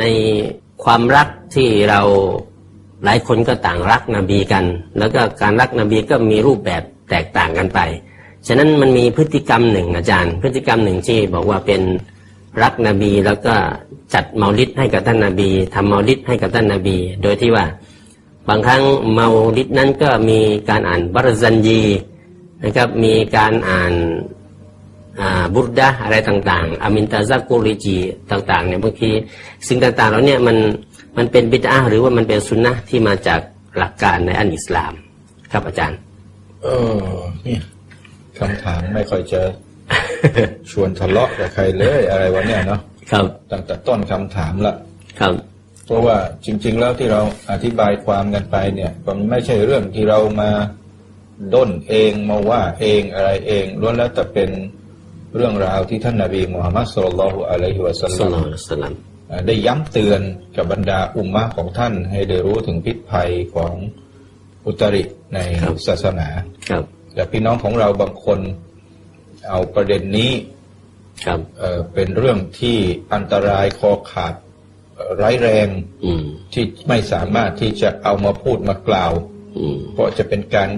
ในความรักที่เราหลายคนก็ต่างรักนบีกัน แล้วก็การรักนบีก็มีรูปแบบแตกต่างกันไป ฉะนั้นมันมีพฤติกรรมหนึ่งอาจารย์ พฤติกรรมหนึ่งที่บอกว่าเป็นรักนบีแล้วก็จัดเมาลิดให้กับท่านนบีทำเมาลิดให้กับท่านนบี โดยที่ว่าบางครั้งเมาลิดนั้นก็มีการอ่านบารซันยีนะครับมีการอ่าน บุรดะห์อะไรต่างๆ อามินตาซักกุริจีต่างๆเนี่ยบางทีสิ่งต่างๆเหล่าเนี้มันมันเป็นบิดาหรือว่ามันเป็นสุนนะห์ที่มาจากหลักการในอันอิสลาม ครับอาจารย์ เออเนี่ยคำถามไม่ค่อยจะชวนทะเลาะกับใครเลยอะไรวะเนี่ยเนาะครับตั้งแต่ต้นคำถามละครับ เพราะว่าจริง ๆ แล้วที่เราอธิบายความกันไปเนี่ยมันไม่ใช่เรื่องที่เรามาด้นเองมาว่าเองอะไรเองล้วนแล้วแต่เป็น เรื่องราวที่ท่านนาบีมุฮัมมัดสุลลัลลอฮุอะลัยฮิวะสัลสลัลมลัลลอฮุอะลัยฮิวะสัลลัมอ่าได้ย้ำเตือนกับบรรดาอุมมะของท่าน ให้ได้รู้ถึงพิษภัยของอุตริในศาสนาครับแต่พี่น้องของเราบางคนเอาประเด็นนี้ครับเอ่อเป็นเรื่องที่อันตรายคอขาดเอ่อร้ายแรงอืมที่ไม่สามารถที่จะเอามาพูดมากล่าวอืมเพราะจะเป็นการ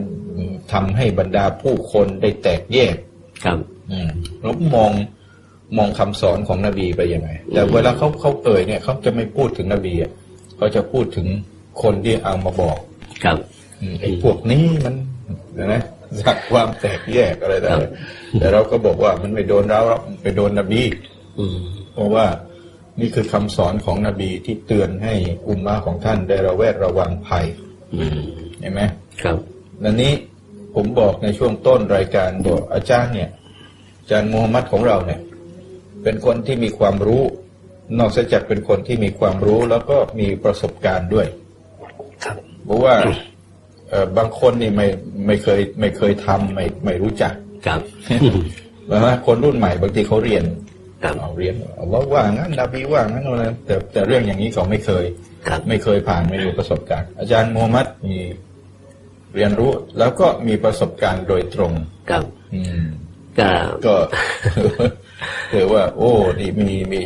ทำให้บรรดาผู้คนได้แตกแยก ครับอืมแล้วมองมองคำสอนของนบีไปยังไง แต่เวลาเขาเขาเอ่ยเนี่ยเขาจะไม่พูดถึงนบีอะเขาจะพูดถึงคนที่เอามาบอก ครับอืมไอ้พวกนี้มันนะสักความแตกแยกอะไรต่างๆแต่เราก็บอกว่ามันไม่โดนเราหรอกมันไปโดนนบีอืมเพราะว่านี่คือคำสอนของนบีที่เตือนให้อุมมาของท่านได้ระแวดระวังภัยอืมเห็นไหมครับนันนี้ผมบอกในช่วงต้นรายการบอกอาจารย์เนี่ยอา จารย์มูฮัมหมัดของเราเนี่ยเป็นคนที่มีความรู้ นอกจากเป็นคนที่มีความรู้แล้วก็มีประสบการณ์ด้วยครับเพราะว่าเอ่อบางคนนี่ไม่ไม่เคยไม่เคยทำไม่ไม่รู้จักครับนะฮะคนรุ่นใหม่บางทีเขาเรียนครับเอาเรียนเอาว่าว่างั้นนบีว่างั้นอะไรแต่แต่เรื่องอย่างนี้เขาไม่เคยครับไม่เคยผ่านไม่มีประสบการณ์ อาจารย์มูฮัมหมัดมีเรียนรู้แล้วก็มีประสบการณ์โดยตรงครับอืม ก็ก็ถือว่า โอ้นี่มีมี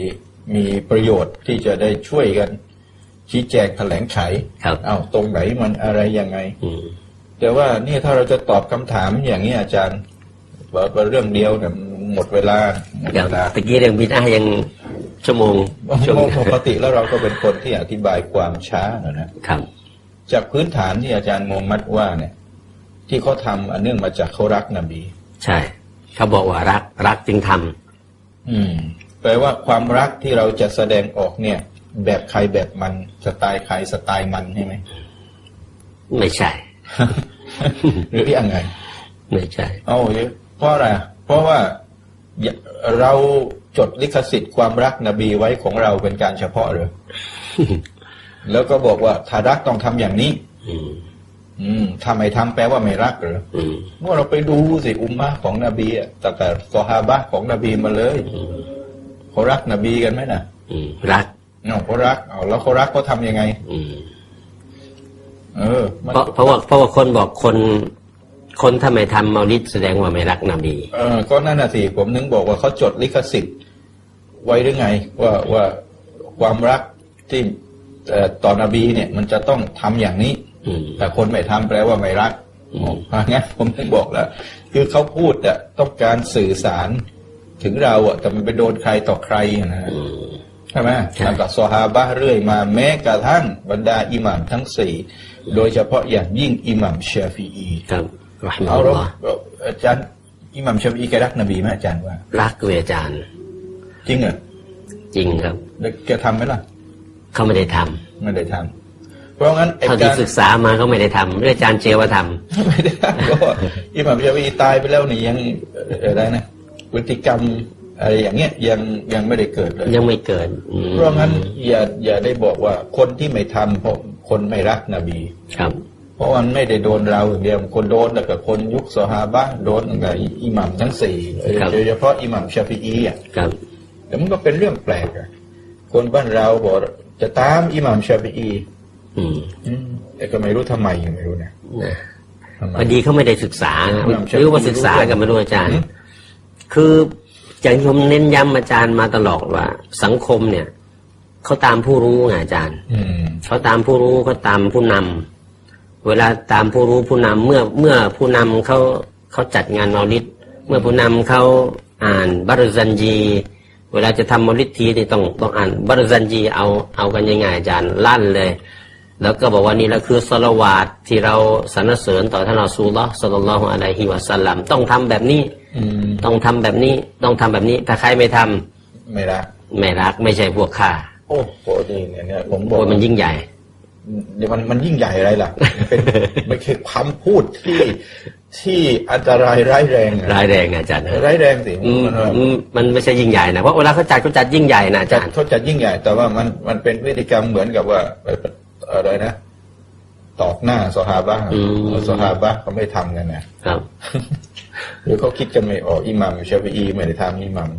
มีประโยชน์ที่จะได้ช่วยกัน ชี้แจงแถลงไขครับเอาตรงไหนมันอะไรยังไงอืมแต่ว่าเนี่ยถ้าเราจะตอบคำถามอย่างนี้อาจารย์ว่าว่าเรื่องเดียวเนี่ยหมดเวลาหมดอย่างเวลาตะกี้เรื่องบิดายังชั่วโมงชั่วโมงปกติแล้วเราก็เป็นคนที่อธิบายความช้านะนะครับ จากพื้นฐานที่อาจารย์โมฮัมมัดว่าเนี่ย ที่เขาทำอันเนื่องมาจากเขารักนบี ใช่ เขาบอกว่ารักรักจึงทำอืม แปลว่าความรักที่เราจะแสดงออกเนี่ย แบบใครแบบมันสไตล์ใครสไตล์มันใช่ไหมไม่ใช่ หรือยังไงไม่ใช่ เอาเพราะอะไรเพราะว่าอย่าเราจดลิขสิทธิ์ความรักนบีไว้ของเราเป็นการเฉพาะเหรอแล้วก็บอกว่าถ้ารักต้องทำอย่างนี้ อืม อืมทำไมทำแปลว่าไม่รักเหรออืมเมื่อเราไปดูสิอุมมะของนบีอะตั้งแต่ซอฮาบะห์ของนบีมาเลยอืมเขารักนบีกันไหมนะอืมรักเอาเขารักเอาแล้วเขารักเขาทำยังไง อืมเออมันเพราะเพราะว่าเพราะว่าคนบอกคน คนถ้าไม่ทำเมาลิดแสดงว่าไม่รักนบี เออก็นั่นน่ะสิผมนึงบอกว่าเขาจดลิขสิทธิ์ ไว้หรือไง ว่าว่าความรักที่เอ่อต่อนบีเนี่ย มันจะต้องทำอย่างนี้อืม แต่คนไม่ทำแปลว่าไม่รักอืมเพราะงั้นผมถึงบอกแล้ว คือเขาพูดอะต้องการสื่อสารถึงเราอะแต่มันไปโดนใครต่อใครนะฮะอืมใช่ไหมใช่แล้วก็ซอฮาบะห์เรื่อยมาแม้กระทั่งบรรดาอิหม่ามทั้งสี่โดยเฉพาะอย่างยิ่งอิหม่ามชาฟีอีครับรอฮิมะเอาฮุลเราลอฮ์เราอาจารย์อิหม่ามชาฟีอีแกรักนบีไหมอาจารย์ว่า รักเวยอาจารย์ จริงเหรอจริงครับ แล้วแกทำไหมล่ะ เขาไม่ได้ทำไม่ได้ทำ เพราะงั้นไอ้เท่าการที่ศึกษามาเขาไม่ได้ทำเรื่องอาจารย์เจว่าทำไม่ได้ทำเพราะว่าอิหม่ามชาฟีอีตายไปแล้วนี่ยังเอ่ออะไรนะพฤติกรรมอะไรอย่างเงี้ยยังยังไม่ได้เกิดเลยยังไม่เกิดอืมเพราะงั้นอย่าอย่าได้บอกว่าคนที่ไม่ทำเพราะคนไม่รักนบีครับ เพราะมันไม่ได้โดนเราอย่างเดียวคนโดนแต่กับคนยุคซอฮาบะห์โดนตั้งแต่อิหมัมทั้งสี่โดยเฉพาะอิหมัมชาฟีอีอะครับแต่มันก็เป็นเรื่องแปลกอะคนบ้านเราบอกจะตามอิหมัมชาฟีอีอืมอืม แต่ก็ไม่รู้ทำไมยังไม่รู้นะนะทำไมพอดีเขาไม่ได้ศึกษานะอืมหรือว่าศึกษากันไม่รู้อาจารย์อืมคืออย่างที่ผมเน้นย้ำอาจารย์มาตลอดว่า สังคมเนี่ยเขาตามผู้รู้ไงอาจารย์อืมเขาตามผู้รู้เขาตามผู้นำเวลาตามผู้รู้ผู้นำเมื่อเมื่อผู้นำเขาเขาจัดงานเมาลิดเมื่อผู้นำเขาอ่านบารซันจี เวลาจะทำเมาลิดทีนี่ต้องต้องอ่านบารซันจีเอาเอากันยังไงอาจารย์ลั่นเลย แล้วก็บอกว่านี่แหละคือสละวาดที่เราสรรเสริญต่อท่านอัสซูลลอฮ์สัลลัลลอฮุอะลัยฮิวะสัลลัมต้องทำแบบนี้อืมต้องทำแบบนี้ต้องทำแบบนี้ ถ้าใครไม่ทำไม่ละไม่รัก ไม่ใช่พวกข้าโอ้โหนี่เนี่ยเนี่ยผมบอโอ้กยมันยิ่งใหญ่เดี๋ยวมันมันยิ่งใหญ่อะไรล่ะมันเป็นมันคือคำพูดที่ที่อันตรายร้ายแรงอะร้ายแรงอาจารย์ร้ายแรงสิอืมมันว่าอืมมันไม่ใช่ยิ่งใหญ่นะเพราะเวลาเขาจัดเขาจัดยิ่งใหญ่นะอาจัดจารย์เขาจัดยิ่งใหญ่ แต่ว่ามันมันเป็นพฤติกรรมเหมือนกับว่า อะไรนะตอกหน้าสหาบะอืมสหาบะเขาไม่ทำกันนะครับหรือเขาคิดกันไม่ออกอิหมัมชาฟีอีไม่ได้ทำอิหมัม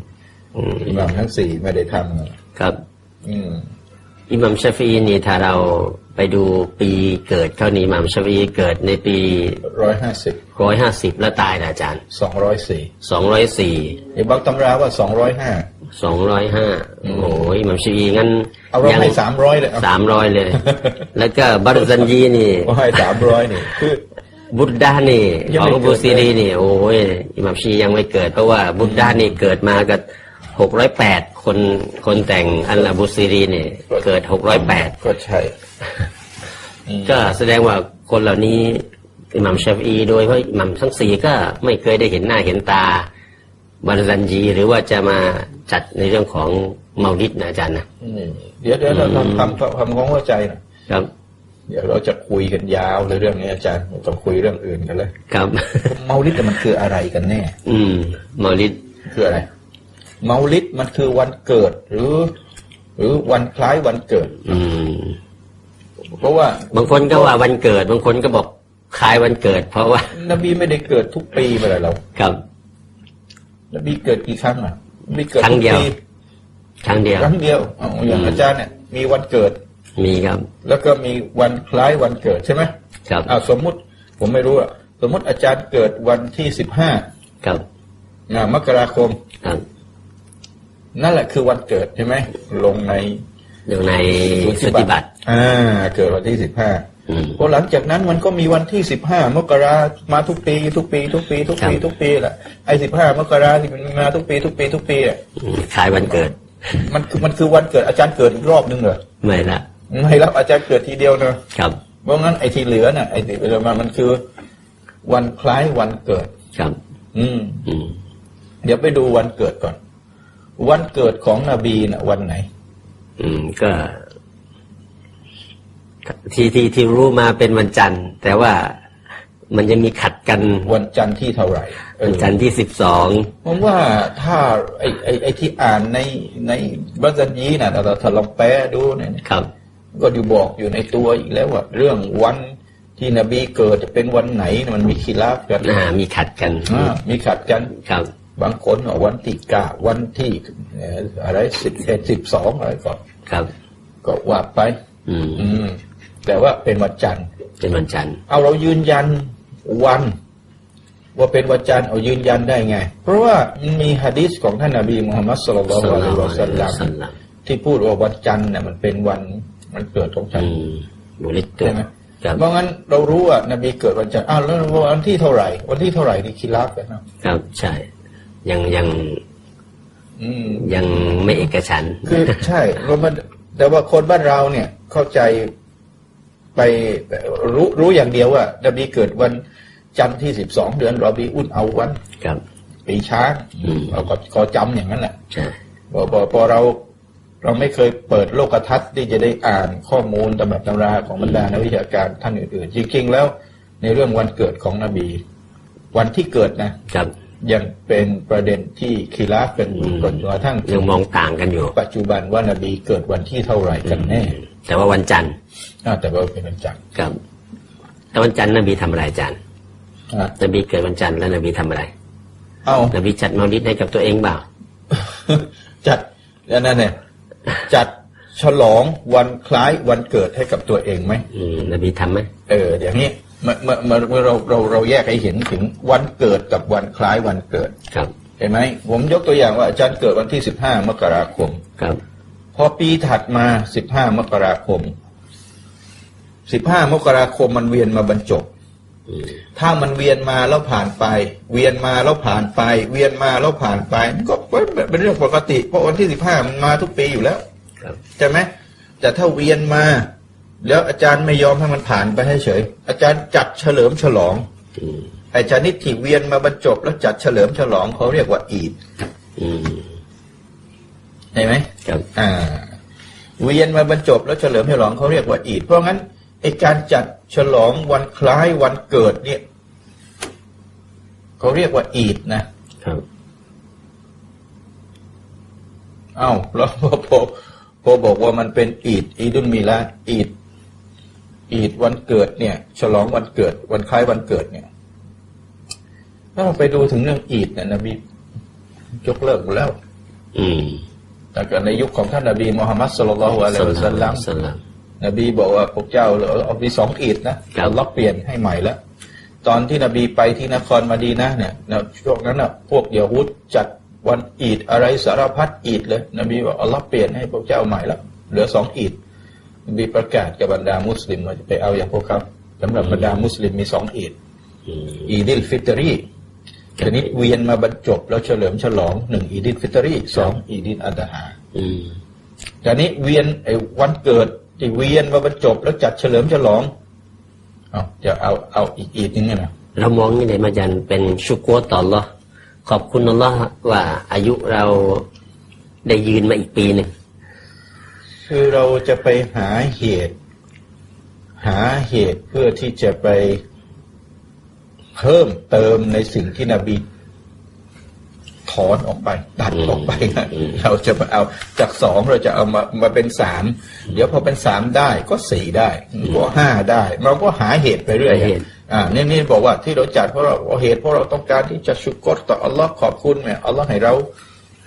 อืมอิหมัมทั้งสี่ไม่ได้ทำครับ อืมอิหมัมชาฟีนี่ถ้าเราไปดูปีเกิดเขานี่อิหมัมชาฟีเกิดในปีร้อยห้าสิบร้อยห้าสิบแล้วตายนะอาจารย์สองร้อยสี่สองร้อยสี่ไอ้บางตำราว่าสองร้อยห้า สองร้อยห้าโอ้ยอิหมัมชาฟีงั้นเอาเราให้สามร้อยเลยเอาสามร้อยเลย แล้วก็บารซันยีนี่เอาให้สามร้อยนี่คือบุตรดานี่ยังขอไม่งเกิดบูซีรีนี่ โอ้ยอิหมัมชียังไม่เกิด เพราะว่าบุตรดานี่เกิดมากับหกร้อยแปดคนคนแต่งอันละบูซีรีนี่ เกิดหกร้อยแปดก็ใช่อืมก็แสดงว่าคนเหล่านี้อิหมัมชาฟีโดยเพราะอิหมัมทั้งสี่ก็ไม่เคยได้เห็นหน้าเห็นตาบารซันจีหรือว่าจะมา จัดในเรื่องของเมาลิดนะอาจารย์นะอืมเดี๋ยวเดี๋ยวเราทำทำทำความเข้าใจนะครับ เดี๋ยวเราจะคุยกันยาวเลยเรื่องนี้อาจารย์ไม่ต้องคุยเรื่องอื่นกันเลยครับ เมาลิดมันคืออะไรกันแน่ อืมเมาลิดคืออะไร เมาลิดมันคือวันเกิด หรือ หรือวันคล้ายวันเกิด อืม เพราะว่าบางคนก็ว่าวันเกิด บางคนก็บอกคล้ายวันเกิด เพราะว่า นบีไม่ได้เกิดทุกปีมาเลยเราครับ นบีเกิดกี่ครั้งอะ นบีเกิดครั้งทุกเดียวปีครั้งเดียว ครั้งเดียวเอาอย่างอาจารย์เนี่ย มีวันเกิด มีครับ แล้วก็มีวันคล้ายวันเกิดใช่ไหมครับ อ่าสมมุติผมไม่รู้อะสมมุติอาจารย์เกิดวันที่สิบห้าครับ มกราคม ครับนั่นแหละคือวันเกิดใช่ไหมลงในอยู่ในสติบัติ อ่า เกิดวันที่สิบห้าอืม พอหลังจากนั้นมันก็มีวันที่สิบห้ามกรามาทุกปี ทุกปี ทุกปี ทุกปีครับทุกปีแหละไอ้สิบห้ามกราที่มันมาทุกปีทุกปี ทุกปีอะอืมคล้ายวันเกิด มันคือมันคือวันเกิดอาจารย์เกิดอีกรอบนึงเหรอไม่ละไม่รับอาจารย์เกิดทีเดียวนะครับเพราะงั้นไอ้ที่เหลือน่ะไอ้ที่เหลือมามันคือ วันคล้ายวันเกิดครับ อืมอืมเดี๋ยวไปดูวันเกิดก่อน วันเกิดของนบีน่ะ วันไหน อืมก็ ที่ที่ที่รู้มาเป็นวันจันทร์ แต่ว่ามันจะมีขัดกันวันจันทร์ที่เท่าไหร่เออวันจันทร์ที่สิบสองผมว่าถ้าไอ้ไอ้ไอ้ที่อ่านในในบัซันยีน่ะถ้าเราถ้าลองแปลดูเนี่ยครับ ก็อยู่บอกอยู่ในตัวอีกแล้วว่าเรื่องวันที่นบีเกิดจะเป็นวันไหนน่ะมันมีขีลาฟกันอ่ามีขัดกันอ่ามีขัดกันครับ บางคนว่าวันที่เก้าวันที่เอ่ออะไรสิบเอ็ดสิบสองอะไรก็ครับ ก็ว่าไป อืมอืม แต่ว่าเป็นวันจันทร์เป็นวันจันทร์เอาเรายืนยันวัน ว่าเป็นวันจันทร์เอายืนยันได้ไง เพราะว่ามันมีฮะดีษของท่านนบีมุฮัมมัดสุลลัลลอฮุอะลัยฮิวะสัลลัมสัลลัมที่พูดว่าวันจันทร์เนี่ยมันเป็นวันมันเกิดของฉันอืมบุริตเกิดใช่ไหมครับเพราะงั้นเรารู้ว่านบีเกิดวันจันทร์อ้าวแล้ววันที่เท่าไหร่ วันที่เท่าไหร่นี่คิดลับกันนะครับใช่ ยังยังอืมยังไม่เอกฉันท์คือใช่เรามันแต่ว่าคนบ้านเราเนี่ยเข้าใจ ไปรู้รู้อย่างเดียวว่านบีเกิดวันจันทร์ที่สิบสองเดือนรอบีอุนเอาวันครับปีช้างอืมเราก็ขอจำอย่างนั้นแหละใช่พอพอพอเราเราไม่เคยเปิดโลกทัศน์ที่จะได้อ่านข้อมูลตำรับตำราของบรรดานักวิชาการท่านอื่นๆ จริงๆแล้ว ในเรื่องวันเกิดของนบี วันที่เกิดนะครับยังเป็นประเด็นที่คีราฟกันอยู่อืมจนกระทั่งยังมองต่างกันอยู่ ปัจจุบันว่านบีเกิดวันที่เท่าไหร่กันแน่ แต่ว่าวันจันทร์อ่าแต่ว่าเป็นวันจันทร์ครับแต่วันจันทร์นบีทำอะไรอาจารย์อะนบีเกิดวันจันทร์แล้วนบีทำอะไรเอานบีจัดเมาลิดให้กับตัวเองเปล่า จัดแล้วนั่นเนี่ยจัดฉลองวันคล้ายวันเกิดให้กับตัวเองไหมอืมนบีทำไหมเอออย่างนี้เมื่อเมื่อเมื่อเมื่อเราเราเราแยกให้เห็นถึงวันเกิดกับวันคล้ายวันเกิด ครับ เห็นไหมผมยกตัวอย่างว่าอาจารย์เกิดวันที่สิบห้ามกราคม ครับ พอปีถัดมาสิบห้ามกราคมสิบห้ามกราคมมันเวียนมาบรรจบอืมถ้ามันเวียนมาแล้วผ่านไป เวียนมาแล้วผ่านไป เวียนมาแล้วผ่านไปก็เป็นเรื่องปกติ เพราะวันที่สิบห้ามันมาทุกปีอยู่แล้วครับใช่ไหมแต่ถ้าเวียนมา แล้วอาจารย์ไม่ยอมให้มันผ่านไปให้เฉย อาจารย์จัดเฉลิมฉลองอืมไอ้ชนิดที่เวียนมาบรรจบแล้วจัดเฉลิมฉลองเขาเรียกว่าอีดอืม ใช่ไหมครับอ่าเวียนมาบรรจบแล้วเฉลิมฉลองเขาเรียกว่าอีดเพราะงั้นไอ้การจัดฉลองวันคล้ายวันเกิดเนี่ยเขาเรียกว่าอีดนะครับเอ้าแล้วพอพอพอบอกว่ามันเป็นอีดอีดุนมีลาดอีดอีดวันเกิดเนี่ย ฉลองวันเกิด วันคล้ายวันเกิดเนี่ยถ้าเราไปดูถึงเรื่องอีดเนี่ยนบียกเลิกหมดแล้ว อืม แต่ก็ในยุคของท่านนบีมูฮัมมัดสุลลัลลอฮุอะลัยฮิวะสัลลัมสลัมนบีบอกว่าพวกเจ้าเอามีสองอีดนะครับอัลล็อกเปลี่ยนให้ใหม่แล้วตอนที่นบีไปที่นครมาดีนะห์เนี่ยนะช่วงนั้นน่ะพวกยะฮูดจัดวันอีดอะไรสารพัดอีดเลย นบีบอกอัลล็อกเปลี่ยนให้พวกเจ้าใหม่แล้วเหลือสองอีดนบีประกาศกับบรรดามุสลิมว่าจะไปเอาอย่างพวกเขาสำหรับบรรดามุสลิมมีสองอีดอืมอีดิลฟิตรี ชนิดเวียนมาบรรจบแล้วเฉลิมฉลองหนึ่งอีดิลฟิตรีสองอีดิลอัดฮาอืมแต่นี้เวียนไอ้วันเกิดที่เวียนมาบรรจบแล้วจัดเฉลิมฉลองเอาจะเอาเอาอีกอีกนึงเนี่ยนะเรามองนี่เลยมาจันเป็นชุกวต่ออัลลอฮ์ขอบคุณอัลลอฮ์ว่าอายุเราได้ยืนมาอีกปีหนึ่งคือเราจะไปหาเหตุ หาเหตุเพื่อที่จะไป เพิ่มเติมในสิ่งที่นบีถอนออกไปตัดออกไปนะเราจะมาเอาจากสองเราจะเอามามาเป็นสามเดี๋ยวพอเป็นสามได้ก็สี่ได้ก็ห้าได้เราก็หาเหตุไปเรื่อยหาเหตุอ่านี่นี่บอกว่าที่เราจัดเพราะเราเหตุเพราะเราต้องการที่จะชุกรต่ออัลลอฮ์ขอบคุณเนี่ยอัลลอฮ์ให้เรา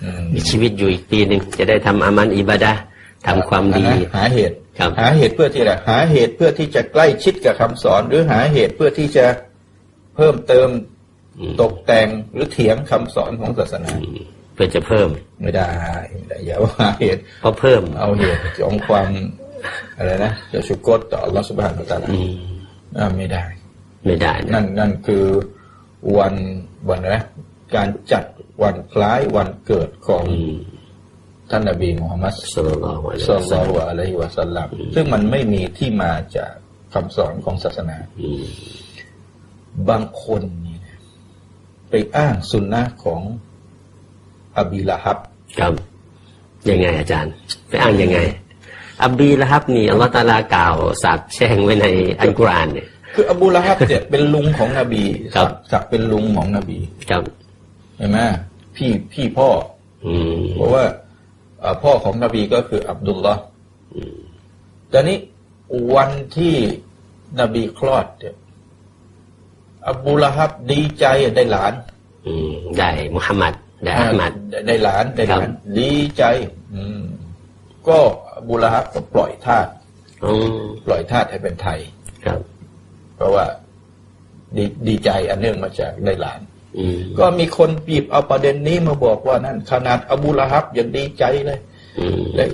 อืมมีชีวิตอยู่อีกปีหนึ่งจะได้ทำอามันอิบาดะห์ทำความดีอ่นะหาเหตุครับหาเหตุเพื่อที่อะไรหาเหตุเพื่อที่จะใกล้ชิดกับคำสอน หรือหาเหตุเพื่อที่จะ เพิ่มเติมอืมตกแต่งหรือเถียงคำสอนของศาสนาอืมเพื่อจะเพิ่มไม่ได้ไม่ได้อย่าว่าหาเหตุเพราะเพิ่มเอาเหตุของความอะไรนะจะชุกรต่ออัลลอฮ์สุบฮานะฮูวะตะอาลาอืมอ่าไม่ได้ ไม่ได้นะนั่นนั่นคือวันวันอะไรนะการจัดวันคล้ายวันเกิดของอืมท่านนบีมุฮัมมัดสุลลัลลอฮุอะลัยฮิสัลวะลัซัลลลอลัมฮุอะลัยฮิวะสัลลัมซึ่งมันไม่มีที่มาจากคำสอนของศาสนาอืม บางคนเนี่ยนะไปอ้างสุนนะของอบีละฮับครับยังไงอาจารย์ ไปอ้างยังไงอับบีละฮับนี่อัลลอฮฺตะอาลากล่าวสาบแช่งไว้ในอัลกุรอานเนี่ยคืออบูละฮับเนี่ยเป็นลุงของนบีครับสักเป็นลุงของนบีครับเห็นไหมพี่พี่พ่อ อืมเพราะว่าเอ่อพ่อของนบีก็คืออับดุลลอฮ์แต่นี้วันที่นบีคลอดเนี่ย อับบูละฮับดีใจได้หลานอืมได้มุฮัมมัดได้อัลมัดได้ได้หลานได้หลาครันบดีใจ อืมก็อับบูละฮับก็ปล่อยทาสอืมปล่อยทาสให้เป็นไทยครับ เพราะว่าดีดีใจอันเนื่องมาจากได้หลานอืมก็มีคนหยิบเอาประเด็นนี้มาบอกว่านั่นขนาดอบูละฮับยังดีใจเลย อืมเลย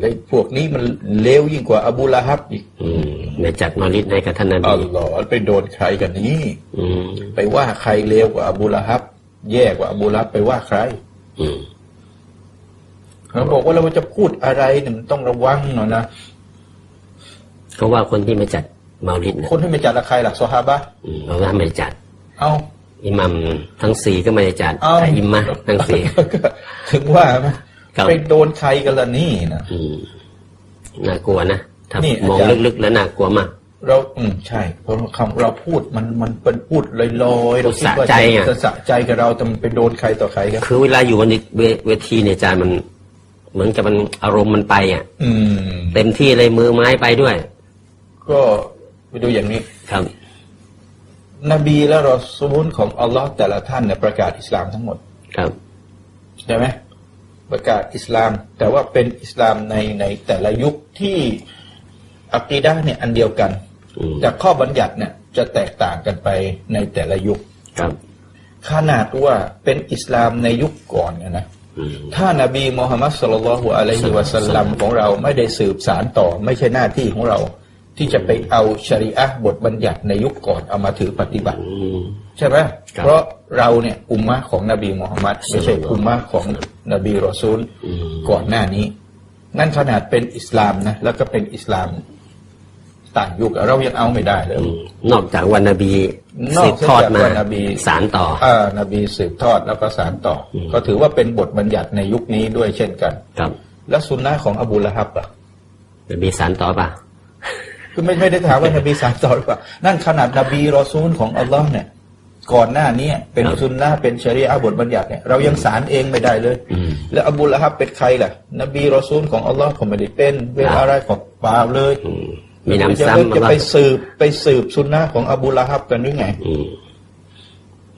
เลยพวกนี้มันเลวยิ่งกว่าอบูละฮับอีกอืมในจัดมาลิดให้กับท่านนอับีลลอฮ์ไปโดนใครกันนี้อืมไปว่าใครเลวกว่าอบูละฮับ แย่กว่าอบูละฮับไปว่าใครอืมเขาบอกว่าเราจะพูดอะไรเนี่ยมันต้องระวังหน่อยนะเขาว่าคนที่มาจัดมาลิดนะคนที่ไม่จัดละใครล่ะซอฮาบะห์อืมเราว่าไม่ได้จัด เอาอิหมัมทั้งสี่ก็ไม่ได้จัดเอาแต่อิมมะทั้งสี่ถึงว่าไหม ครับ ไปโดนใครกันละนี่นะ อืมน่ากลัวนะถ้านี่มองอาจารย์ ลึกๆแล้วน่ากลัวมาก เราอืมใช่ เพราะคำเราพูดมันมันเป็นพูดลอยๆเราคิดว่าสะใจอะ จะสะใจกับเราแต่มันไปโดนใครต่อใครกันคือเวลาอยู่บนเวเวทีเนี่ยอาจารย์มัน เหมือนกับมันอารมณ์มันไปอะ อืม เต็มที่เลยมือไม้ไปด้วย ก็ไปดูอย่างนี้ ครับ นบีและรอซูลของอัลลอฮ์แต่ละท่านเนี่ยประกาศอิสลามทั้งหมด ครับ ใช่ไหม ประกาศอิสลาม แต่ว่าเป็นอิสลามในในแต่ละยุคที่อักีดะห์เนี่ยอันเดียวกันอืมแต่ข้อบัญญัติเนี่ยจะแตกต่างกันไปในแต่ละยุคครับ ขนาดว่าเป็นอิสลามในยุคก่อนเนี่ยนะออืมถ้านาบีมูฮัมมัดสุลลัลฮุอะลัยฮิวะสัลลัมของเราไม่ได้สืบสารต่อ ไม่ใช่หน้าที่ของเรา ที่จะไปเอาชริอะห์บทบัญญัติในยุคก่อนเอามาถือปฏิบัติอืมใช่ไหมครับเพราะเราเนี่ยอุมมะห์ของนบีมูฮัมมัดไม่ใช่อุมมะห์ของนบีรอซูลอืม ก่อนหน้านี้ นั่นขนาดเป็นอิสลามนะแล้วก็เป็นอิสลาม ต่างยุคเรายังเอาไม่ได้เลยอืมนอกจากวันนบีนอสืกบทอดจากมาวันนบี สารต่อ อ่านบีสืบทอดแล้วก็สานต่ออม ก็ถือว่าเป็นบทบัญญัติในยุคนี้ด้วยเช่นกัน ครับ แล้วสุนนะของอบูละฮับอะนบีสารต่อป่ะ คือไม่ไม่ได้ถามว่านบีสานต่อหรือเปล่านั่นขนาดนบีรอซูลของอัลลอฮ์เนี่ย ก่อนหน้านี้เป็นครับสุนนะเป็นชริอะห์บทบัญญัติเนี่ยเรายังสารเองไม่ได้เลยอืมแล้วอบูละฮับเป็นใครล่ะ นบีรอซูลของอัลลอฮ์ก็ไม่ได้เป็นเป็นครับอะไรของเปล่าเลยอืมมีน้ำจะซ้ำจะมาไปว่าสืบไปสืบสุนนะของอบูละฮับกันหรือไงอืม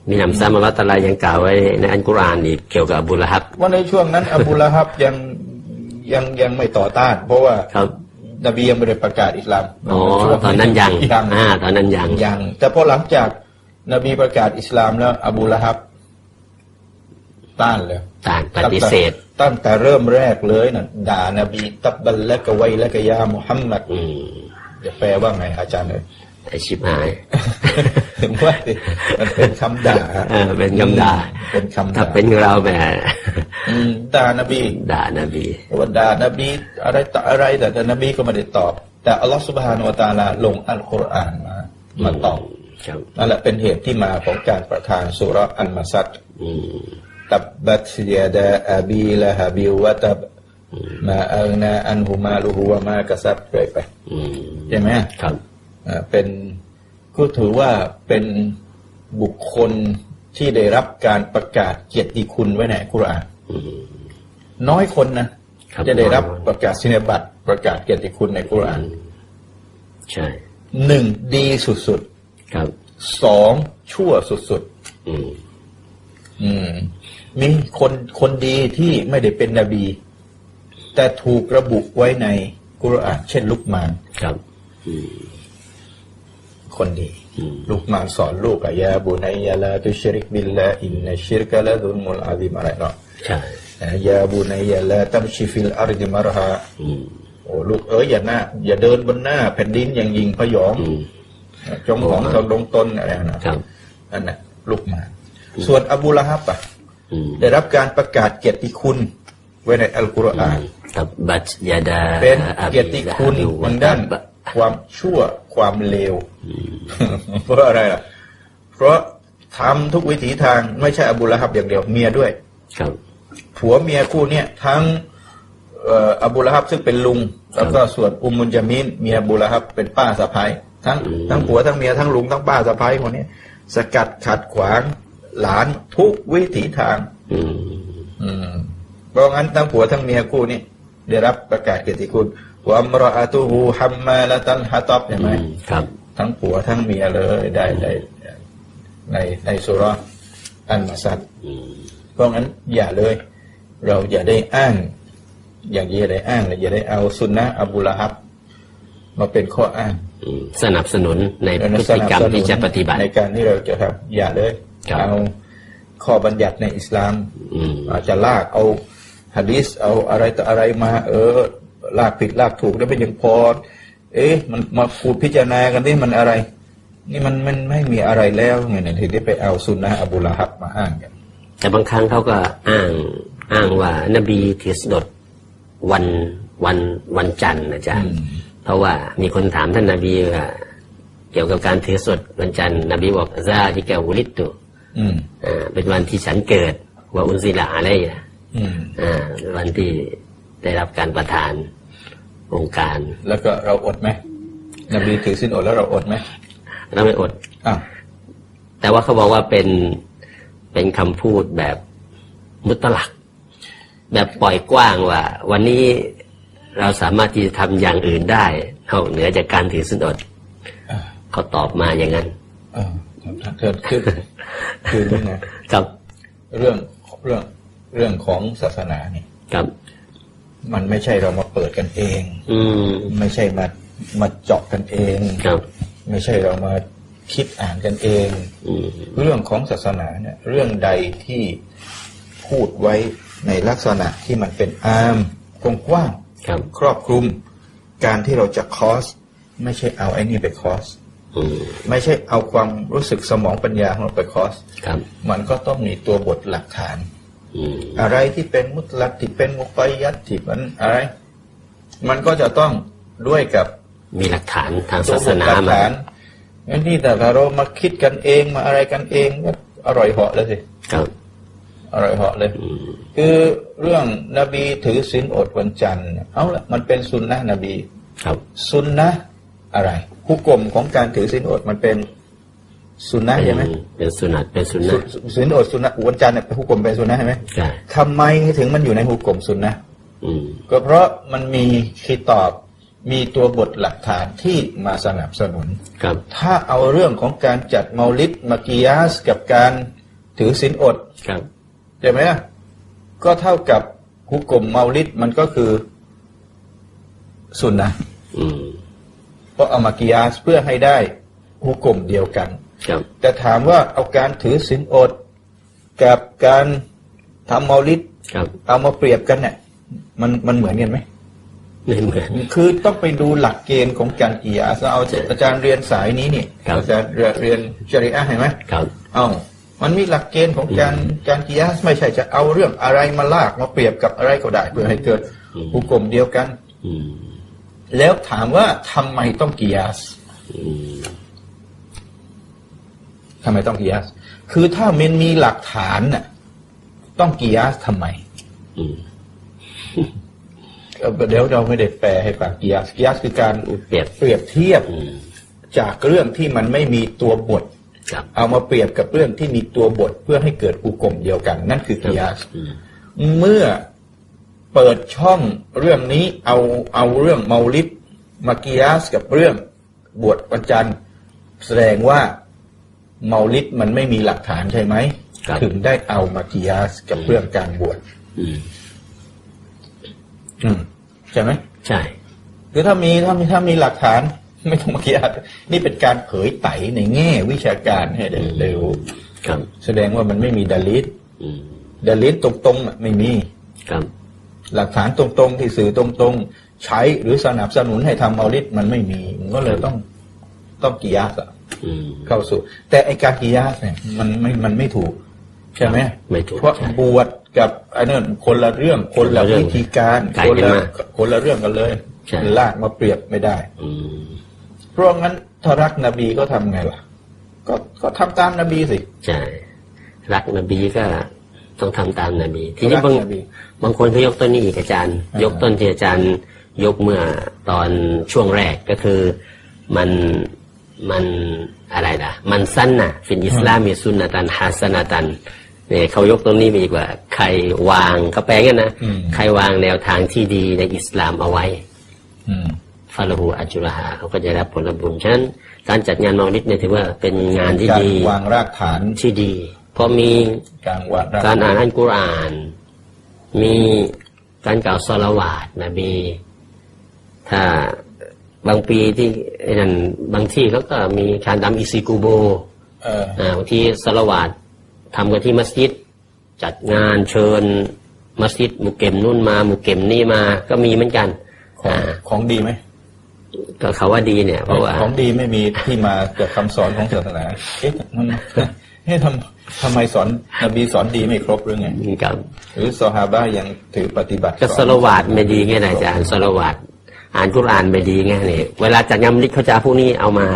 มีน้ำซ้ำมาว่าตะลายังกล่าวไว้ในอันกุรอานอีกเกี่ยวกับอบูละฮับว่าในช่วงนั้นอบูละฮับยังยังยังไม่ต่อต้าน เพราะว่าครับ นบียังไม่ได้ประกาศอิสลามอ๋อช่วงตอนนั้นยังยังอ่าตอนนั้นยังยัง แต่พอหลังจากนบีประกาศอิสลามแล้ว อบูละฮับ ต้านเลยต่างปฏิเสธตั้งแต่เริ่มแรกเลยนะด่านบีตับบัลและกะไวและกะยามุฮัมมัดอืมจะแปลว่าไงอาจารย์เลยไอชิบหายถึงว่าสิมันเป็นคำด่าเออเป็นคำด่าเป็นคำถ้าด่าเป็นเราแหมอืม ด่านบีด่านบีว่าด่านบีอะไรต่ออะไรแต่แต่นบีก็ไม่ได้ตอบ แต่อัลลอฮฺสุบฮานุวะตะอาลาลงอัลกุรอานมามาตอบครับนั่นแหละเป็นเหตุที่มาของการประทานสุราะห์อันมาซัดอืมตับบัตยาดาอาบีละฮบิวะตับมาอัลนาอันหุมาลูฮุวะมากะซับไปไปอืมใช่ไหมครับอ่าเป็นก็ถือว่าเป็นบุคคลที่ได้รับการประกาศเกียรติคุณไว้ในอัลกุรอานอืม น้อยคนนะครับจะได้รับประกาศสินบัตรประกาศเกียรติคุณในกุรอานใช่หนึ่งดีสุดครับๆสองชั่วสุดอืมๆอืม มีคนคนดีที่ไม่ได้เป็นนบี แต่ถูกระบุไว้ในกุรอานเช่นลุกมานครับอืมคนดีอืมลุกมานสอนลูกอะยาบุนัยยะลาตุชริกบิลลาอินนัชชิรกะละดุลมุลอาซิมอะไรเนาะใช่ ยาบุนัยยะลาตัมชิฟิลอาริดิมารฮาอืมโอ้ลูกเอ๋ยอย่าหน้า อย่าเดินบนหน้า แผ่นดินอย่างยิงพยองอืมจงของทองดงตนอะไรนะครับนั่นน่ะลูกมานส่วนอบูละฮับอะอืมได้รับการประกาศเกียรติคุณ ไว้ในอัลกุรอานตับบัตยาดาเป็นอาเกียรติคุณลาฮบิวะทางด้านตับความชั่วความเลวเพราะอะไรล่ะ เพราะทำทุกวิถีทางไม่ใช่อบูละฮับอย่างเดียวเมียด้วย ครับ ผัวเมียคู่เนี้ยทั้งเอ่ออบูละฮับซึ่งเป็นลุง แล้วก็ส่วนอุมมุนจามินเมียอบูละฮับเป็นป้าสะพ้ายทั้งอืมทั้งผัวทั้งเมียทั้งลุงทั้งป้าสะพ้ายคนนี้สกัดขัดขวางหลานทุกวิถีทาง อืมอืมเพราะงั้นทั้งผัวทั้งเมียคู่นี้ได้รับประกาศเกียรติคุณวามรอาตูฮูฮัมมาละตันฮะตอบเห็นไหมอืมครับ ทั้งผัวทั้งเมียเลยได้ได้ในในสุราะห์อันมาซัดอืม เพราะงั้นอย่าเลย เราอย่าได้อ้าง อย่างอย่าได้อ้างเลยอย่าได้เอาสุนนะอบูละฮับมาเป็นข้ออ้างอืมสนับสนุนในพและฤติกรรมที่จะปฏิบัติในการที่เราจะทำอย่าเลยครับเอาข้อบัญญัติในอิสลามอืมอาจจะลากเอาฮะดีษเอาอะไรต่ออะไรมา เออ ลากผิดลากถูกได้เป็นอย่างพอเอ๊ะ มันมาพูดพิจารณากันนี่มันอะไร นี่มันมันไม่มีอะไรแล้วไงเนี่ยที่ได้ไปเอาสุนนะอบูละฮับมาอ้างกัน แต่บางครั้งเขาก็อ้างอ้างว่านบีถือสดวันวันวันจันทร์นะจ๊ะอืมเพราะว่ามีคนถามท่านนบีว่าเกี่ยวกับการถือสดวันจันทร์นบีบอกซาดิกาวุลิตตุอืมอ่าเป็นวันที่ฉันเกิดว่าอุนซิละอะไรอะอืมอ่าเป็นวันที่ได้รับการประทานองค์การ แล้วก็เราอดไหมนบีถือสินอดแล้วเราอดไหมเราไม่อดอ้าวแต่ว่าเขาบอกว่าเป็น เป็นคำพูดแบบมุตลัก แบบปล่อยกว้างว่า วันนี้เราสามารถที่จะทำอย่างอื่นได้นอกเหนือจากการถือสินอดอ่าเขาตอบมาอย่างนั้นเออเกิดขึ้นคือนี่นะครับเรื่องเรื่องเรื่องของศาสนาเนี่ยครับ มันไม่ใช่เรามาเปิดกันเอง อืมไม่ใช่มามาเจาะกันเองครับ ไม่ใช่เรามา คิดอ่านกันเองอืมเรื่องของศาสนาเนี่ย เรื่องใดที่พูดไว้ในลักษณะที่มันเป็นอาร์มกว้างครับๆครอบคลุม การที่เราจะคอส ไม่ใช่เอาไอ้นี่ไปคอสอืมไม่ใช่เอาความรู้สึกสมองปัญญาของเราไปคอสครับมันก็ต้องมีตัวบทหลักฐานอืมอะไรที่เป็นมุตลักที่เป็นมุกยัตที่มันอะไร มันก็จะต้องด้วยกับมีหลักฐานทางตัวศาบสทนาหลักมาฐา นงั้นนี่แต่เรามาคิดกันเองมาอะไรกันเองก็อร่อยเหาะเลยสิครับ อร่อยเหาะเลยอืมคือเรื่องนบีถือศีลอดวันจันทร์เนี่ยเอาละมันเป็นสุนนะนบี ครับสุนนะอะไรผู้กลมของการถือศีลอดมันเป็นสุนนะใช่ไหมเป็นสุนัตเป็นสุนัสุตศีลอดสุนนะวันจันทร์เนี่ยเป็นผู้กลมเป็นสุนนะใช่ไหมใช่ทำไมถึงมันอยู่ในผู้กลมสุนนะอืมก็เพราะมันมีคีตอบ มีตัวบทหลักฐานที่มาสนับสนุน ครับ ถ้าเอาเรื่องของการจัดเมาลิดมากิยาสกับการถือศีลอดครับ ใช่ไหมล่ะก็เท่ากับฮุกกลมเมาลิดมันก็คือสุนนะอืมเพราะเอามากิยาสเพื่อให้ได้ฮุกกลมเดียวกัน ครับ แต่ถามว่าเอาการถือศีลอด กับการทำเมาลิดครับ เอามาเปรียบกันเนี่ยมันมันเหมือนกันไหม ไม่เหมือน คือต้องไปดูหลักเกณฑ์ของการกิยาสเอาอาจารย์เรียนสายนี้นี่ครับ อาจารย์เรียนจริยะเห็นไหมครับ เอ้ามันมีหลักเกณฑ์ของการการกิยาสไม่ใช่จะเอาเรื่องอะไรมาลากมาเปรียบกับอะไรก็ได้ เพื่อให้เกิดอืม หุกกลมเดียวกัน อืมแล้วถามว่าทำไมต้องกิยาสอืมทำไมต้องกิยาสคือถ้ามันมีหลักฐานน่ะต้องกิยาสทำไม อืม เอ่อเดี๋ยวเราไม่ได้แปลให้ฟังกิยาสกิยาสคือการเปรียบเปรียบเทียบอืมจากเรื่องที่มันไม่มีตัวบทครับเอามาเปรียบกับเรื่องที่มีตัวบทเพื่อให้เกิดอุกลมเดียวกัน นั่นคือกิยาสอืมเมื่อเปิดช่องเรื่องนี้เอาเอาเรื่องเมาลิดมากิยาสกับเรื่องบวชวันจันทร์แสดงว่าเมาลิดมันไม่มีหลักฐานใช่ไหมครับถึงได้เอามากิยาสกับเรื่องการบวชอืมอืม ใช่ไหมใช่ คือถ้ามีถ้ามีถ้ามีหลักฐานไม่ต้องมากิยาสนี่เป็นการเผยไตในแง่วิชาการให้ได้ได้รู้ครับ แสดงว่ามันไม่มีดาลิสอืมดาลิสตรงๆอะไม่มีครับหลักฐานตรงๆ ที่สื่อตรงๆ ใช้หรือสนับสนุนให้ทำเมาลิดมันไม่มีมันก็เลยต้องต้องกิยาสอะอืมเข้าสู่ แต่ไอการกิยาสเนี่ยมันไม่มันไม่ถูก ใช่ไหมไม่ถูกเพราะใช่บวชกับไอ้นั่นคนละเรื่องคนละคนละเรื่องวิธีการไกลคนกันละมากคนละเรื่องกันเลยใช่ลากมาเปรียบไม่ได้อืมเพราะงั้นถ้ารักนบีก็ทำไงล่ะ ก็ก็ทำตามนบีสิใช่รักนบีก็ต้องทำตามนบีทีนี้รักบางนบีบางคนเขายกต้นนี้อีกอาจารย์อ่ายยกต้นที่อาจารย์ยกเมื่อตอนช่วงแรกก็คือมันมันอะไรนะมันสั้นนะฟินอิสลามมีสุนนะตันฮัสนะตัน เนี่ยเขายกตรงนี้มาอีกว่า ใครวางเขาแปลกันนะอืมใครวางแนวทางที่ดีในอิสลามเอาไว้อืมฟาลาหูอัจจุรหาเขาก็จะรับผลบุญฉะนั้นการจัดงานมอลิดเนี่ยถือว่าเป็นงานที่การดี วางรากฐานที่ดี เพราะมีการวางรากการฐานอ่านอัลกุรอาน มีการกล่าวสลาวาตนบีถ้าบางปีที่ไอ้นั่นบางที่เขาก็มีการทำอิซิกูโบเอออ่าบางทีสลาวาต ทำกันที่มัสยิด จัดงานเชิญมัสยิดมุกเก็มนู่นมามุกเก็มนี่มาก็มีเหมือนกันของอ่าของดีไหมก็เขาว่าดีเนี่ย เพราะว่าของดีไม่มีที่มาจากคำสอนของศาสนาเอ๊ะมันเอ๊ะทำทำไมสอนนบีสอนดีไม่ครบหรือไงกับหรือซอฮาบะห์ยังถือปฏิบัติก็สลาวาตไม่ดีไงนะอาจารย์สลาวาตอ่านกุรอานไม่ดีไงเนี่ยเวลาจัดงานมลิดเขาจะเอาพวกนี้เอามา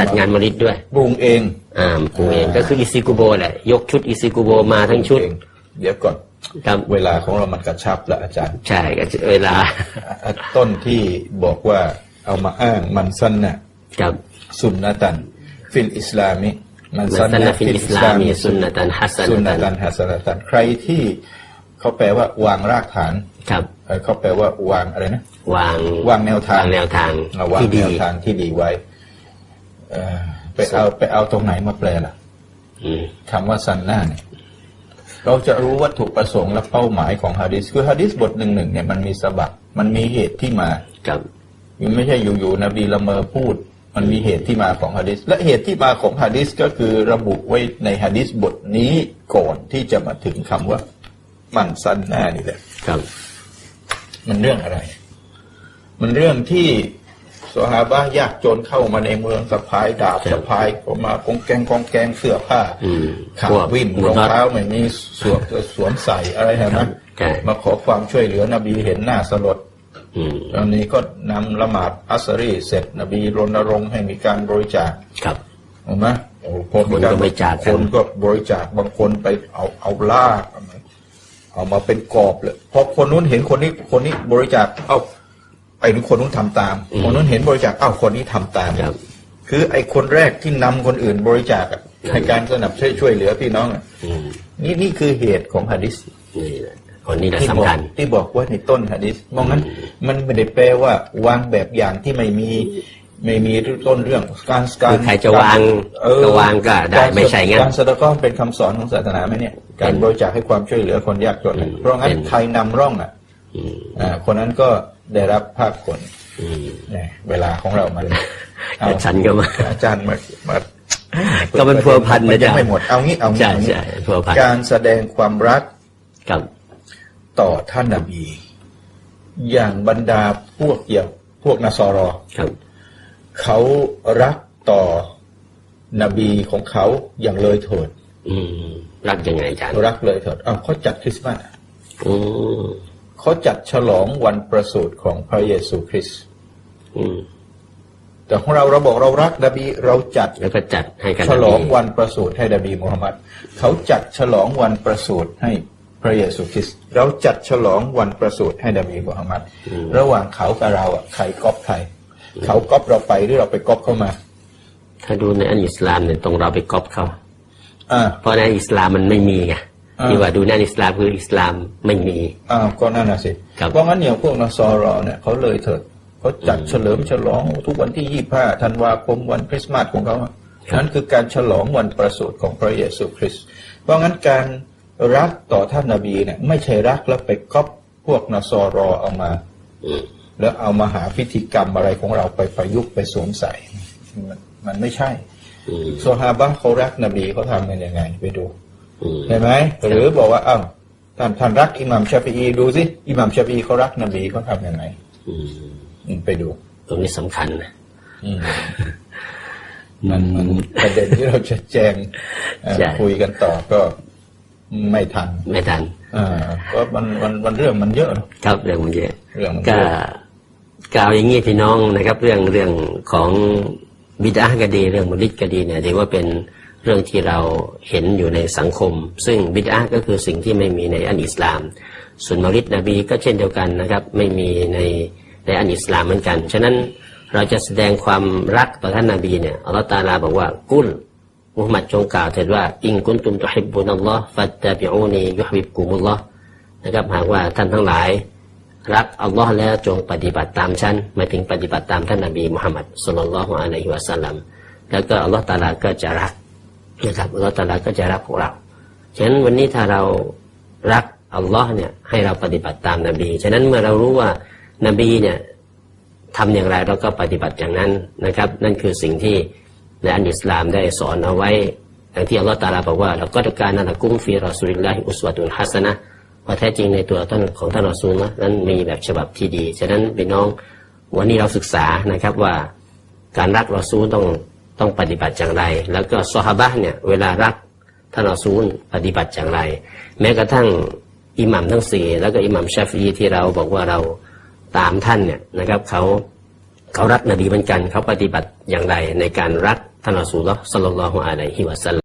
จัดงานมลิดด้วยปรุงเองอ่าปรุงเองก็คืออิซิกุโบแหละ ยกชุดอิซิกุโบมาทั้งชุดปรุเองเดี๋ยวก่อนครับเวลาของเรามันกระชับแล้วอาจารย์ ใช่ก็เวลาอะต้นที่บอกว่าเอามาอ้างมันสั้นน่ะกับสุนนะตัน ฟิลอิสลามิมันมัสั้นสนนะฟิลอิสลามีสุนนะตันฮัสสุนนะนะตัตันนฮัสนะตัน ใครที่เขาแปลว่าวางรากฐานครับเอ่อเขาแปลว่าวางอะไรนะ วางวางแนวทางวางแนวทางเอาวางที่แนดีวทางที่ดีไว้เอ่อ ไปเอาไปเอาตรงไหนมาแปลล่ะอืมคำว่าซันน่าเนี่ยเราจะรู้วัตถุประสงค์และเป้าหมายของฮะดิษคือฮะดิษบทหนึ่งหนึ่งเนี่ยมันมีสบับมันมีเหตุที่มากับมันไม่ใช่อยู่ๆนบีละเมอพูด มันมีเหตุที่มาของฮะดิษและเหตุที่มาของฮะดิษก็คือระบุไว้ในฮะดิษบทนี้ก่อนที่จะมาถึงคำว่า มั่นสันหน้านี่แหละครับ มันเรื่องอะไร มันเรื่องที่ สหาบะห์ยากจนเข้ามาในเมืองสะพายดาบครับสะพายก็มากองแกงกองแกงเสื้อผ้าอืมขาพวกวิ่นหมรวอกงน็อตเท้าไม่มีสวมสวมใส่อะไรเห็นไหมครับใช่มาขอความช่วยเหลือนบีเห็นหน้าสลดอืมตอนนี้ก็นำละหมาดอัสรีเสร็จนบีรณรงค์ให้มีการบริจาคครับเห็นไหมโอ้โหพอมีคนก็บริจาคกันคนก็บริจาคบางคนไปเอาเอาลากเอามาเอามาเป็นกรอบเลยพอคนนู้นเห็นคนนี้คนนี้บริจาคเอา ไอ้นู้นคนนู้นทำตามคนนู้นเห็นบริจาคเอ้าคนนี้ทำตามครับคือไอ้คนแรกที่นำคนอื่นบริจาคอะในการสนับช่วยช่วยเหลือพี่น้องอะอืมนี่นี่คือเหตุของฮะดิษนี่แหละคนนี้แหละที่บอสำกคัญที่บอกว่าในต้นฮะดิษมองงั้น มันไม่ได้แปลว่าวางแบบอย่างที่ไม่มีไม่มีต้นเรื่องการการคือใครจะวางเออก็วางก็ได้การไม่ใช่งั้นการสะดะก้อนเป็นคำสอนของศาสนาไหมเนี่ย การบริจาคให้ความช่วยเหลือคนยากจนอืมเพราะงั้นเป็นใครนำร่องอะอืมอ่าคนนั้นก็ ได้รับภาคผลอืมเนี่ยเวลาของเรามันเอาแต่ฉันก็มาอาจารย์มามาก็มันพัวพันนะมัยังจ๊ะไม่หมดเอางี้เอางี้ใช่เอางี้ใช่พัวพันการแสดงความรักกับต่อท่านนบี อย่างบรรดาพวกเกี่ยว พวกนาซอรอครับเขารักต่อนบีของเขาอย่างเลยเถิดอืมรักยังไงอาจารย์รักเลยเถิดอ้าวเขาจัดคริสต์มาสอืม เขาจัดฉลองวันประสูติของพระเยซูคริสต์อืมแต่ของเราเราบอกเรารักนบีเราจัดแล้วก็จัดให้กันฉลองวันประสูติให้นบีมุฮัมมัดเขาจัดฉลองวันประสูติให้พระเยซูคริสต์เราจัดฉลองวันประสูติให้นบีมุฮัมมัดระหว่างเขากับเราอะใครก๊อปใครเขาก๊อปเราไปหรือเราไปก๊อปเข้ามา ถ้าดูในอันอิสลามเนี่ยตรงเราไปก๊อปเขาอ่าเพราะในอิสลามมันไม่มีไงอ่า ที่ว่าดูในอันอิสลามคืออิสลามไม่มีอ้าวก็นั่นน่ะสิครับเพราะงั้นอย่างพวกนสอรอเนี่ยเขาเลยเถิดเขาจัดเฉลิมฉลองทุกวันที่ยี่ห้าธันวาคมวันคริสต์มาสของเขาอะนั่นคือการฉลองวันประสูติของพระเยซูคริสต์เพราะงั้นการรักต่อท่านนบีเนี่ยไม่ใช่รักแล้วไปก๊อปพวกนสอรอเอามาอืมแล้วเอามาหาพิธีกรรมอะไรของเราไปประยุกต์ไปสวมใส่มันมันไม่ใช่อืมโซฮาบะห์เขารักนบีเขาทำกันยังไง ไปดู อืมเห็นไหมหรือบอกว่าอ้าวท่านท่านรักอิหมัมชาฟีอีดูสิอิหมัมชาฟีอีเขารักนบีเขาทำยังไงอืมอืมไปดู ตรงนี้สำคัญนะอืมมันมันประเด็นที่เราจะแจงเอ่อใช่คุยกันต่อก็ไม่ทันไม่ทันอ่าก็มันมันมันเรื่องมันเยอะเนอะครับเรื่องมันเยอะเรื่องมันเยก็อะกล่าวอย่างนี้พี่น้องนะครับ เรื่องเรื่องของบิดาก็ดีเรื่องมุลิดก็ดีเนี่ยถือว่าเป็น เรื่องที่เราเห็นอยู่ในสังคม ซึ่งบิดอาก็คือสิ่งที่ไม่มีในอันอิสลาม ส่วนมลิดนบีก็เช่นเดียวกันนะครับ ไม่มีในในอันอิสลามเหมือนกัน ฉะนั้นเราจะแสดงความรักต่อท่านนบีเนี่ยอัลลอฮฺตาลาบอกว่ากุลมุฮัมมัดจงกล่าวเถิดว่าอิงกุนตุมตุฮิบบุนัลลอฮ์ฟัตตะบิอูนียุฮิบกุมุลลอฮ์นะครับหากว่าท่านทั้งหลาย รักอัลลอฮ์แล้วจงปฏิบัติตามฉันหมายถึงปฏิบัติตามท่านนบีมุฮัมมัดสุลลัลลอฮุอะลัยฮิวะสัลลัมแล้วก็อัลลอฮ์ตาลาก็จะรัก นะครับอัลลอฮ์ตาลาก็จะรักพวกเรา ฉะนั้นวันนี้ถ้าเรารักอัลลอฮ์เนี่ยให้เราปฏิบัติตามนบี ฉะนั้นเมื่อเรารู้ว่านบีเนี่ยทำอย่างไรเราก็ปฏิบัติอย่างนั้นนะครับ นั่นคือสิ่งที่ในอันอิสลามได้สอนเอาไว้อย่างที่อัลลอฮ์ตาลาบอกว่าเราก็ต้องการนักกุ้งฟีรอสุลิลลาฮิอุสวะตุนฮัสนะว่าแท้จริงในตัวท่านของท่านรอัสูลนะนั้นมีแบบฉบับที่ดี ฉะนั้นพี่น้องวันนี้เราศึกษานะครับว่าการรักรอซูลต้อง ต้องปฏิบัติอย่างไร แล้วก็ซอฮาบะเนี่ยเวลารักท่านอัสูลปฏิบัติอย่างไร แม้กระทั่งอิหมัมทั้งสี่แล้วก็อิหมัมชาฟีที่เราบอกว่าเราตามท่านเนี่ยนะครับเขาเขารักนบีเหมือนกันเขาปฏิบัติอย่างไรในการรักท่านอัสูลสัลลัลลอฮุอะลัยฮิวะสัล